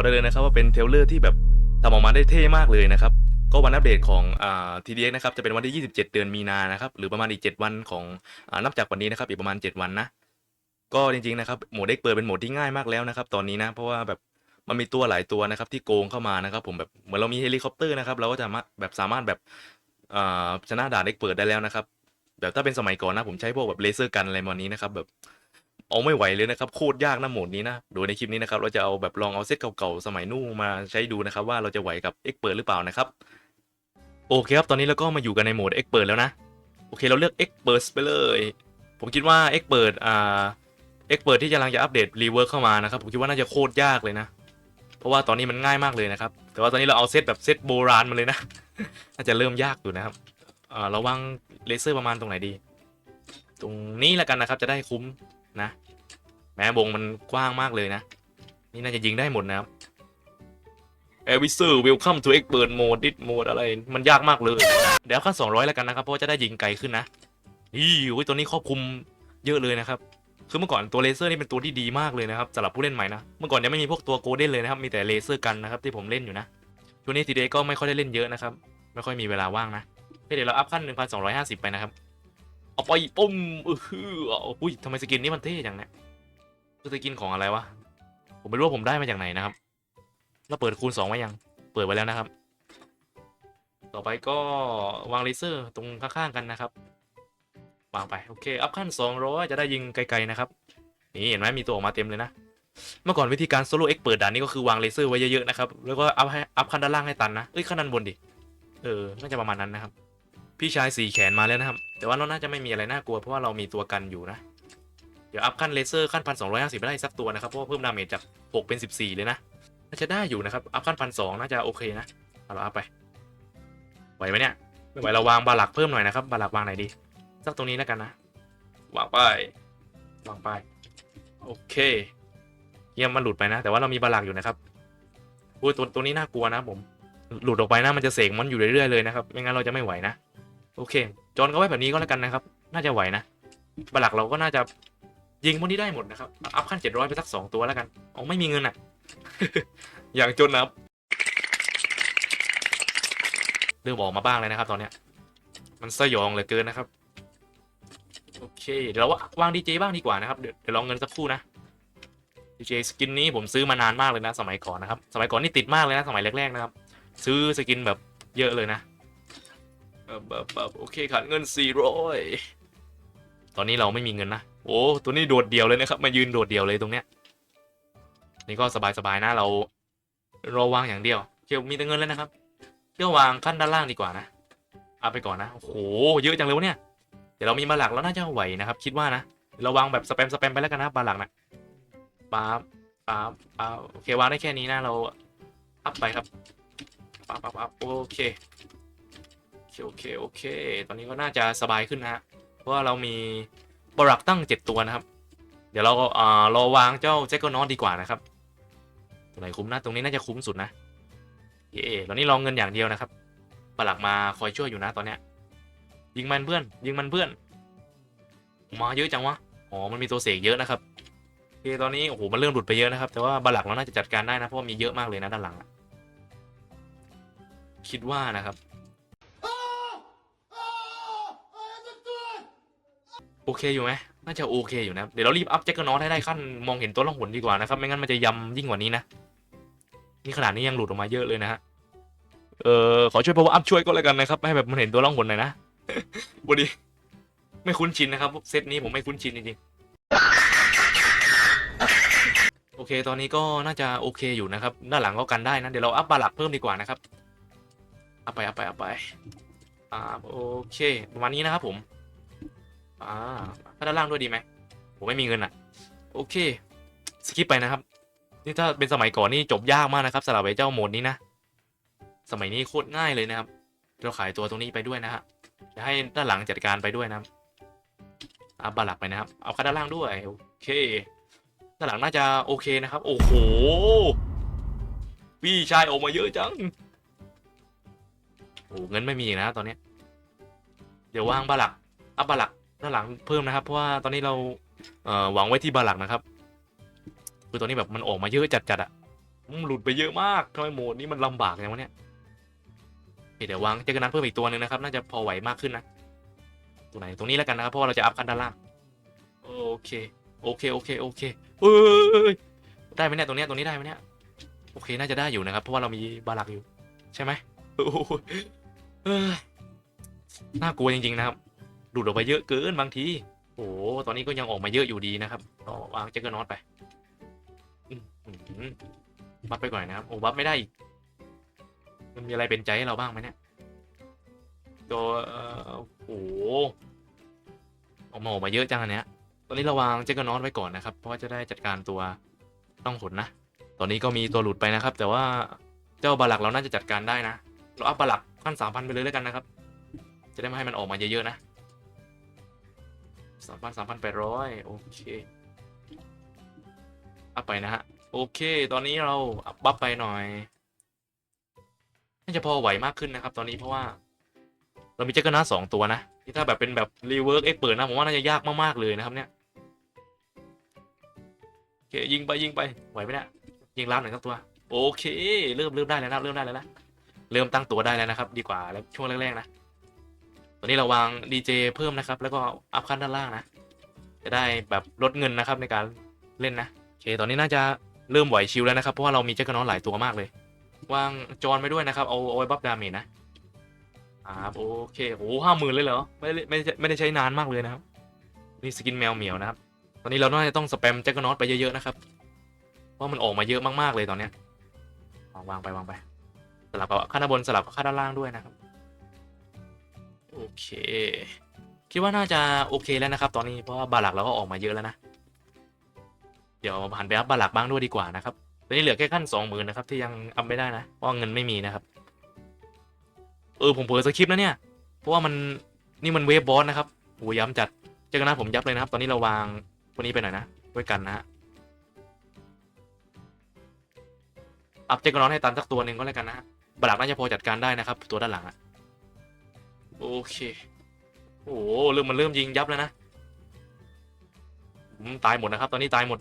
บอกได้เลยนะครับว่าเป็นเทลเลอร์ที่แบบทำออกมาได้เท่มากเลยนะครับ ก็วันอัปเดตของอ่า TDX นะครับจะเป็นวันที่ 27 เดือนมีนานะครับหรือประมาณอีก 7 วันของอนับจากวันนี้นะครับอีกประมาณ 7 วันนะก็จริงๆนะครับโหมด X เปิดเป็นโหมดที่ง่ายมากแล้วนะครับตอนนี้นะเพราะว่าแบบมันมีตัวหลายตัวนะครับที่โกงเข้ามานะครับผมแบบเหมือนเรามีเฮลิคอปเตอร์นะครับเราก็จะมาแบบสามารถแบบชนะด่าน X เปิดได้แล้วนะครับแบบถ้าเป็นสมัยก่อนนะผมใช้พวกแบบเลเซอร์กันอะไรประมาณนี้นะครับแบบ เอาไม่ไหวเลยนะครับโคตรยากนะโหมดนี้นะดูในคลิปนี้นะครับเราจะเอาแบบลองเอาเซตเก่าๆสมัยนู่นมาใช้ดูนะครับว่าเราจะไหวกับ X เปิดหรือเปล่านะครับโอเคครับตอนนี้เราก็มาอยู่กันในโหมด X เปิดแล้วนะโอเคเราเลือก X เปิดไปเลย ผมคิดว่า X เปิดอ่า X เปิดที่กำลังจะอัปเดตรีเวิร์กเข้ามานะครับผมคิดว่าน่าจะโคตรยากเลยนะ เพราะว่าตอนนี้มันง่ายมากเลยนะครับแต่ว่าตอนนี้เราเอาเซตแบบเซตโบราณมาเลยนะน่าจะเริ่มยากอยู่นะครับอ่าเราวางเลเซอร์ประมาณตรงไหนดี ตรงนี้แล้วกันนะครับจะได้คุ้ม นะ แม้วงมันกว้างมากเลยนะ นี่น่าจะยิงได้หมดนะครับ a v i s e r Welcome to Expert Mode Dit Mode อะไร มันยากมากเลย เดี๋ยวขั้น200 แล้วกันนะครับ เพราะว่าจะได้ยิงไกลขึ้นนะนี่โอ้ยตัวนี้ครอบคลุมเยอะเลยนะครับ คือเมื่อก่อนตัวเลเซอร์นี่เป็นตัวที่ดีมากเลยนะครับสำหรับผู้เล่นใหม่นะ เมื่อก่อนยังไม่มีพวกตัวโกลเด้นเลยนะครับ มีแต่เลเซอร์กันนะครับที่ผมเล่นอยู่นะ ช่วงนี้ทีเดก็ไม่ค่อยได้เล่นเยอะนะครับ ไม่ค่อยมีเวลาว่างนะเคเดี๋ยวเราอัพขั้น 1250 ไปนะครับ เอาไปปุ้มเอออุ้ยทำไมสกินนี้มันเท่จังเนี่ยคือสกินของอะไรวะ ผมไม่รู้ว่าผมได้มาจากไหนนะครับเราเปิดคูณ2ไว้ยัง เปิดไว้แล้วนะครับ ต่อไปก็วางเลเซอร์ตรงข้างๆกันนะครับ วางไป โอเค อัพขั้น200จะได้ยิงไกลๆนะครับ นี่เห็นไหมมีตัวออกมาเต็มเลยนะ เมื่อก่อนวิธีการโซโล่เอ็กเปิดด่านนี้ก็คือวางเลเซอร์ไว้เยอะๆนะครับ แล้วก็อัพให้อัพขั้นด้านล่างให้ตันนะ เอ้ยขั้นด้านบนดิ เออ น่าจะประมาณนั้นนะครับ พี่ชายสี่แขนมาแล้วนะครับ แต่ว่าเราน่าจะไม่มีอะไรน่ากลัวเพราะว่าเรามีตัวกันอยู่นะ เดี๋ยวอัพขั้นเลเซอร์ขั้นพันสองร้อยห้าสิบได้สักตัวนะครับเพราะว่าเพิ่มดาเมจจากหกเป็นสิบสี่เลยนะน่าจะได้อยู่นะครับอัพขั้นพันสองน่าจะโอเคนะเอาเราอัพไปไหวไหมเนี่ยไม่ไหวเราวางบาหลักเพิ่มหน่อยนะครับบาหลักวางไหนดีสักตรงนี้แล้วกันนะวางไปวางไปโอเคเยี่ยมมันหลุดไปนะ แต่ว่าเรามีบาหลักอยู่นะครับอุ้ยตัวตัวนี้น่ากลัวนะผมหลุดออกไปนะมันจะเสกมันอยู่เรื่อยๆเลยนะครับ ไม่งั้นเราจะไม่ไหวนะ โอเค จอนก็ไว้แบบนี้ก็แล้วกันนะครับ น่าจะไหวนะบหลักเราก็น่าจะยิงพวกนี้ได้หมดนะครับ อัพขั้นเจ็ดร้อยไปสักสองตัวแล้วกันอ๋อไม่มีเงินอะ อย่างจนนะครับเริ่มออกมาบ้างเลยนะครับ ตอนเนี้ย มันสยองเหลือเกินนะครับ โอเค เดี๋ยวเราวางดีเจบ้างดีกว่านะครับ เดี๋ยวลองเงินสักครู่นะดีเจสกินนี้ผมซื้อมานานมากเลยนะ สมัยก่อนนะครับ สมัยก่อนนี่ติดมากเลยนะ สมัยแรกๆนะครับ ซื้อสกินแบบเยอะเลยนะ แบบแบบโอเคขาดเงินสี่ร้อยตอนนี้เราไม่มีเงินนะ โอ้ ตัวนี้โดดเดี่ยวเลยนะครับ มายืนโดดเดี่ยวเลยตรงเนี้ย นี่ก็สบายๆนะเราเราวางอย่างเดียว เกี่ยวมีแต่เงินแล้วนะครับเที่ยววางขั้นด้านล่างดีกว่านะ เอาไปก่อนนะ โอ้โห เยอะจังเลยวะเนี่ย เดี๋ยวเรามีบาหลักแล้วน่าจะไหวนะครับ คิดว่านะ เราวางแบบสแปมสแปมไปแล้วกันนะบาหลักนะป๊าบป๊าบป๊าบโอเควางได้แค่นี้นะเราอัพไปครับป๊าบป๊าบป๊าบโอเค โอเค โอเค ตอนนี้ก็น่าจะสบายขึ้นนะฮะ เพราะว่าเรามีบรักตั้งเจ็ดตัวนะครับ เดี๋ยวเราก็อ่ารอวางเจ้าแจ็คเกอร์นอตดีกว่านะครับ ตรงไหนคุ้มนะ ตรงนี้น่าจะคุ้มสุดนะ เย่ตอนนี้รองเงินอย่างเดียวนะครับปลักมาคอยช่วยอยู่นะตอนเนี้ย ยิงมันเพื่อน ยิงมันเพื่อน มาเยอะจังวะ อ๋อ มันมีตัวเสกเยอะนะครับโอเคตอนนี้โอ้โห มันเริ่มหลุดไปเยอะนะครับ แต่ว่าบาลักเราน่าจะจัดการได้นะ เพราะว่ามีเยอะมากเลยนะด้านหลัง คิดว่านะครับ โอเคอยู่ไหมน่าจะโอเคอยู่นะ เดี๋ยวเรารีบอัพแจ็คเกอร์นอตให้ได้ขั้นมองเห็นตัวล่องหนดีกว่านะครับ ไม่งั้นมันจะยำยิ่งกว่านี้นะ นี่ขนาดนี้ยังหลุดออกมาเยอะเลยนะฮะ เออขอช่วย power up ช่วยก็แล้วกันนะครับ ให้แบบมันเห็นตัวล่องหนหน่อยนะบดีไม่คุ้นชินนะครับเซตนี้ผมไม่คุ้นชินจริงๆ โอเค ตอนนี้ก็น่าจะโอเคอยู่นะครับ ด้านหลังก็กันได้นะ เดี๋ยวเราอัพบาหลักเพิ่มดีกว่านะครับ อัพไปอัพไปอัพไปอ่าโอเค ประมาณนี้นะครับผม อ่าถ้าด้านล่างด้วยดีไหมผมไม่มีเงินอะ โอเค สกิปไปนะครับ นี่ถ้าเป็นสมัยก่อนนี่จบยากมากนะครับสำหรับไอ้เจ้าโหมดนี้นะ สมัยนี้โคตรง่ายเลยนะครับ เราขายตัวตรงนี้ไปด้วยนะฮะ จะให้ด้านหลังจัดการไปด้วยนะครับอัพบาลักไปนะครับ เอาค่าด้านล่างด้วย โอเค ด้านหลังน่าจะโอเคนะครับ โอ้โห พี่ชายออกมาเยอะจัง โอ้เงินไม่มีนะตอนนี้ เดี๋ยววางบาหลักอัพบาหลัก ด้านหลังเพิ่มนะครับ เพราะว่าตอนนี้เราเอ่อหวังไว้ที่บาหลักนะครับ คือตอนนี้แบบมันออกมาเยอะจัดๆอะอืมหลุดไปเยอะมากทำไมโหมดนี้มันลำบากอย่างวะเนี่ยเดี๋ยววางเจอกันนั้นเพิ่มอีกตัวหนึ่งนะครับ น่าจะพอไหวมากขึ้นนะตัวไหนตรงนี้แล้วกันนะครับเพราะว่าเราจะอัพขั้นด้านล่างโอเค โอเคโอเคโอเคเอ้ยได้ไหมเนี่ยตรงเนี้ยตรงนี้ได้ไหมเนี่ยโอเคน่าจะได้อยู่นะครับ เพราะว่าเรามีบาลักอยู่ ใช่ไหมโอ้ยน่ากลัวจริงๆนะครับ หลุดออกไปเยอะเกินบางทีโอ้โหตอนนี้ก็ยังออกมาเยอะอยู่ดีนะครับก็วางเจกเกอร์น็อตไปบัฟไปก่อนนะครับโอ้บัฟไม่ได้อีกมันมีอะไรเป็นใจให้เราบ้างไหมเนี่ยตัวโอ้โหออกมาออกมาเยอะจังอันเนี้ย ตอนนี้เราวางเจกเกอร์น็อตไว้ก่อนนะครับ เพราะว่าจะได้จัดการตัวต้องหนนะ ตอนนี้ก็มีตัวหลุดไปนะครับ แต่ว่าเจ้าบาลักเราน่าจะจัดการได้นะ เราอัพบาลักขั้นสามพันไปเลยแล้วกันนะครับ จะได้ไม่ให้มันออกมาเยอะๆนะ สามพันสามพันแปดร้อยโอเคอัพไปนะฮะ โอเค ตอนนี้เราอัพบัฟไปหน่อยน่าจะพอไหวมากขึ้นนะครับ ตอนนี้เพราะว่า เรามีเจกเกอร์นัทสองตัวนะที่ถ้าแบบเป็นแบบรีเวิร์กเอ็กเปิดนะผมว่าน่าจะยากมากๆเลยนะครับเนี่ยโอเคยิงไปยิงไปไหวไหมเนี่ยยิงล้านหน่อยสักตัว โอเค เริ่มเริ่มได้แล้วนะเริ่มได้แล้วนะเริ่มตั้งตัวได้แล้วนะครับ ดีกว่าแล้วช่วงแรกๆนะ ตอนนี้เราวางดีเจเพิ่มนะครับ แล้วก็อัพขั้นด้านล่างนะ จะได้แบบลดเงินนะครับในการเล่นนะโอเค ตอนนี้น่าจะเริ่มไหวชิลแล้วนะครับ เพราะว่าเรามีเจ้ากระนอนหลายตัวมากเลยวางจอนไปด้วยนะครับ เอาเอาไว้บัฟดาเมจนะครับโอเคโอ้ห้าหมื่นเลยเหรอ ไม่ได้ไม่ไม่ได้ใช้นานมากเลยนะครับ นี่สกินแมวเหมียวนะครับ ตอนนี้เราน่าจะต้องสแปมแจ็คกนอตไปเยอะๆนะครับ เพราะมันออกมาเยอะมากๆเลยตอนเนี้ยวางไปวางไป สลับกับข้างด้านบนสลับกับข้างด้านล่างด้วยนะครับ โอเค คิดว่าน่าจะโอเคแล้วนะครับ ตอนนี้เพราะว่าบาลักเราก็ออกมาเยอะแล้วนะ เดี๋ยวหันไปอัพบาหลักบ้างด้วยดีกว่านะครับตอนนี้เหลือแค่ขั้นสองหมื่นนะครับที่ยังอัพไม่ได้นะเพราะเงินไม่มีนะครับ เออผมเผลอสคริปต์นะเนี่ยเพราะว่ามันนี่มันเวฟบอสนะครับโอ้ย้ำจัดเจอกันนะผมยับเลยนะครับ ตอนนี้เราวางตัวนี้ไปหน่อยนะด้วยกันนะฮะอัพเจอกันน้อนให้ตันสักตัวหนึ่งก็แล้วกันนะฮะบลักน่าจะพอจัดการได้นะครับ ตัวด้านหลังอะ โอเค โอ้โหเริ่มมันเริ่มยิงยับแล้วนะอืมตายหมดนะครับ ตอนนี้ตายหมด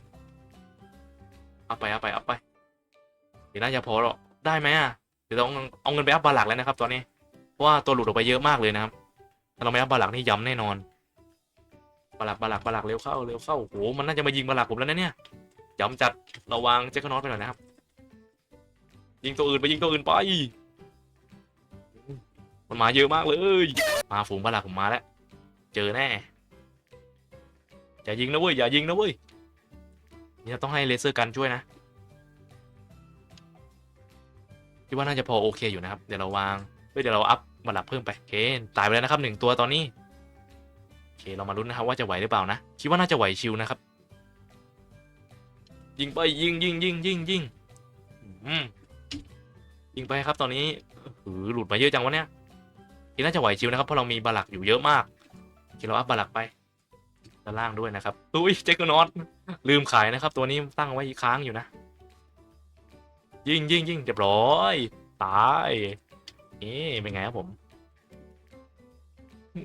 เอาไปเอาไปเอาไปเดี๋ยวน่าจะพอหรอกได้ไหมอะเดี๋ยวต้องเอาเงินไปอัพบาลักแล้วนะครับ ตอนนี้เพราะว่าตัวหลุดออกไปเยอะมากเลยนะครับถ้าเราไม่อัพบาลักนี่ย้ำแน่นอนบาลักบาลักบาลักเร็วเข้าเร็วเข้าโอ้โหมันน่าจะมายิงบาลักผมแล้วนะเนี่ยย้ำจัดระวังเจ๊กนอตไปหน่อยนะครับยิงตัวอื่นไปยิงตัวอื่นไป มันมาเยอะมากเลย มาฝูงบาลักผมมาแล้ว เจอแน่ อย่ายิงนะเว้ย อย่ายิงนะเว้ย นี่เราต้องให้เลเซอร์กันช่วยนะคิดว่าน่าจะพอโอเคอยู่นะครับ เดี๋ยวเราวางเดี๋ยวเราอัพมาหลักเพิ่มไปโอเคตายไปแล้วนะครับหนึ่งตัวตอนนี้โอเคเรามาลุ้นนะครับว่าจะไหวหรือเปล่านะ คิดว่าน่าจะไหวชิวนะครับ ยิงไปยิงยิงยิงยิงยิงยิงไปครับตอนนี้หือหลุดมาเยอะจังวะเนี่ย คิดน่าจะไหวชิวนะครับเพราะเรามีบาลักอยู่เยอะมากโอเคเราอัพบาลักไปด้านล่างด้วยนะครับอุ้ยเจ๊กนอตลืมขายนะครับ ตัวนี้ตั้งไว้ค้างอยู่นะ ยิงยิงยิงเรียบร้อยตายนี่เป็นไงครับผม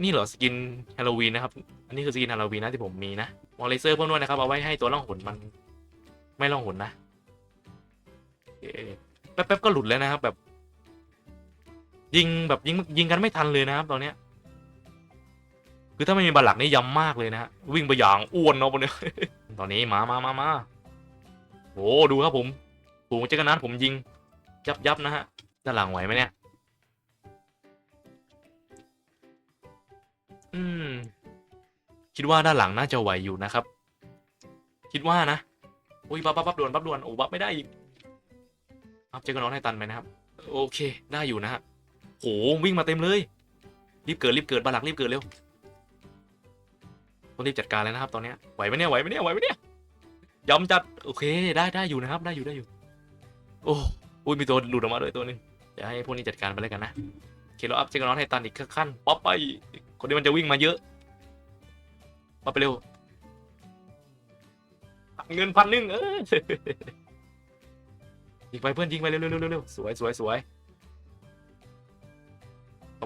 นี่เหรอสกินฮาโลวีนนะครับ อันนี้คือสกินฮาโลวีนนะที่ผมมีนะมอลเลเซอร์เพิ่มด้วยนะครับ เอาไว้ให้ตัวล่องหนมัน ไม่ล่องหนนะแป๊บๆก็หลุดแล้วนะครับ แบบ ยิงแบบยิงยิงกันไม่ทันเลยนะครับตอนเนี้ย คือถ้าไม่มีบาลักนี่ย้ำมากเลยนะฮะวิ่งไปอย่างอ้วนเนาะบนเนี้ยตอนนี้มามามามาโอ้ดูครับผมฝูงเจากนนัดผมยิง ยับยับนะฮะด้านหลังไหวไหมเนี่ย อืม คิดว่าด้านหลังน่าจะไหวอยู่นะครับ คิดว่านะอุ้ยบับบับบับด่วนบับด่วนโอ้บับไม่ได้อีกอัพเจากนน้องให้ตันไปนะครับ โอเคได้อยู่นะฮะ หวิ่งมาเต็มเลย รีบเกิดรีบเกิดบาลักรีบเกิดเร็วต้องรีบจัดการเลยนะครับ ตอนนี้ไหวไหมเนี่ยไหวไหมเนี่ยไหวไหมเนี่ยย้ำจัดโอเคได้ได้อยู่นะครับ ได้อยู่ได้อยู่ โอ้อุ้ยมีตัวหลุดออกมาเลยตัวหนึงเดี๋ยวให้พวกนี้จัดการไปเลยกันนะโอเคเราอัพเจกนอนให้ตันอีกขั้นป๊อปไปคนนี้มันจะวิ่งมาเยอะป๊อปไปเร็วเงินพันหนึ่งเออยิงไปเพื่อนยิงไปเร็วเร็วเร็วเร็วสวยสวยสวย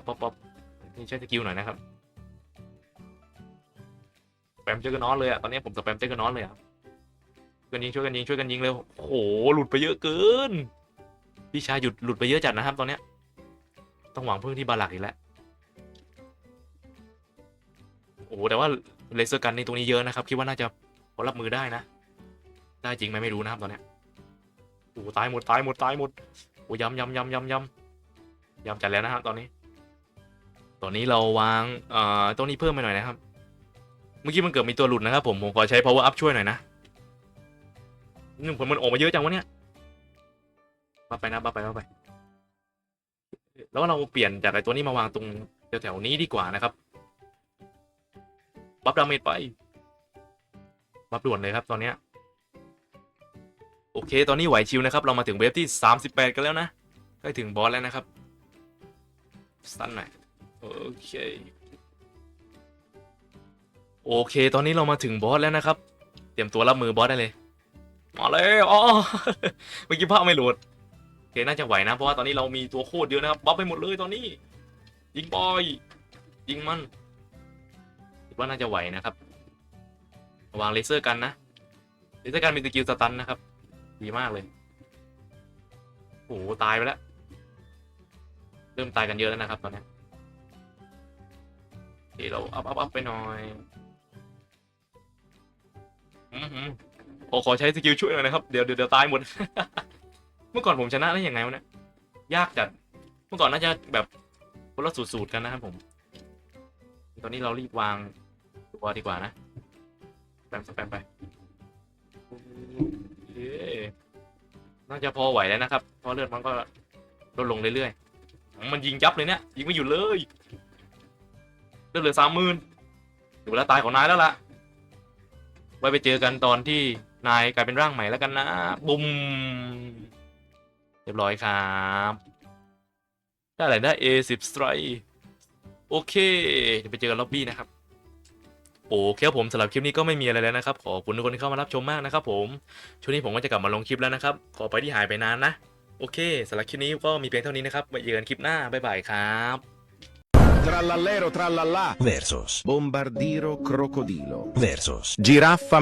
ป๊อปป๊อปนี่ใช้สกิลหน่อยนะครับแปมเจอกนอนเลยอะตอนนี้ผมสแปมเจอกนอนเลยอะช่วยกันยิงช่วยกันยิงช่วยกันยิงเร็วโอ้โหหลุดไปเยอะเกิน พี่ชายหยุดหลุดไปเยอะจัดนะครับ ตอนเนี้ยต้องหวังพึ่งที่บาลักอีกแล้วโอ้โหแต่ว่าเลเซอร์กันในตรงนี้เยอะนะครับคิดว่าน่าจะพอรับมือได้นะ ได้จริงไหมไม่รู้นะครับตอนเนี้ยโอ้ตายหมดตายหมดตายหมดโอ้ยำยำยำยำยำยำจัดแล้วนะครับตอนนี้ ตอนนี้เราวางเอ่อตรงนี้เพิ่มไปหน่อยนะครับ เมื่อกี้มันเกิดมีตัวหลุดนะครับผม ผมขอใช้ power up ช่วยหน่อยนะนี่ผลมันออกมาเยอะจังวะเนี่ยบัฟไปนะบัฟไปบัฟไป แล้วเราเปลี่ยนจากไอ้ตัวนี้มาวางตรงแถวๆนี้ดีกว่านะครับ บัฟดาเมจไป บัฟด่วนเลยครับตอนเนี้ยโอเค ตอนนี้ไหวชิวนะครับ เรามาถึงเวฟที่ 38 กันแล้วนะ ใกล้ถึงบอสแล้วนะครับสตันหน่อย โอเค โอเค ตอนนี้เรามาถึงบอสแล้วนะครับ เตรียมตัวรับมือบอสได้เลย มาเลยอ๋อเมื่อกี้ภาพไม่โหลดโอเคน่าจะไหวนะ เพราะว่าตอนนี้เรามีตัวโคตรเยอะนะครับบัฟไปหมดเลยตอนนี้ ยิงบอย ยิงมันคิดว่าน่าจะไหวนะครับ วางเลเซอร์กันนะ เลเซอร์กันมีสกิลสตันนะครับ ดีมากเลย โอ้โห ตายไปแล้ว เริ่มตายกันเยอะแล้วนะครับตอนนี้ เคเราอัพอัพอัพไปหน่อยอือหือโอ้ขอใช้สกิลช่วยหน่อยนะครับ เดี๋ยวเดี๋ยวตายหมด เมื่อก่อนผมชนะได้ยังไงวะเนี่ย ยากจัด เมื่อก่อนน่าจะแบบคนละสูตรๆกันนะครับผม ตอนนี้เรารีบวางตัวดีกว่านะแปมสแปมไปน่าจะพอไหวแล้วนะครับ เพราะเลือดมันก็ลดลงเรื่อยๆ มันยิงยับเลยเนี่ย ยิงไม่หยุดเลย เหลือสามหมื่นถึงเวลาตายของนายแล้วล่ะ ไว้ไปเจอกันตอนที่นายกลายเป็นร่างใหม่แล้วกันนะ บุ้มเรียบร้อยครับ ได้อะไรได้ A10 strike โอเคเดี๋ยวไปเจอกันล็อบบี้นะครับ โอเคครับผมสำหรับคลิปนี้ก็ไม่มีอะไรแล้วนะครับ ขอบคุณทุกคนที่เข้ามารับชมมากนะครับผม ช่วงนี้ผมก็จะกลับมาลงคลิปแล้วนะครับ ขอไปที่หายไปนานนะ โอเคสำหรับคลิปนี้ก็มีเพียงเท่านี้นะครับไว้เจอกันคลิปหน้าบ๊ายบายครับ Trallallero trallallà. Versus. Bombardiro crocodilo. Versus. Giraffa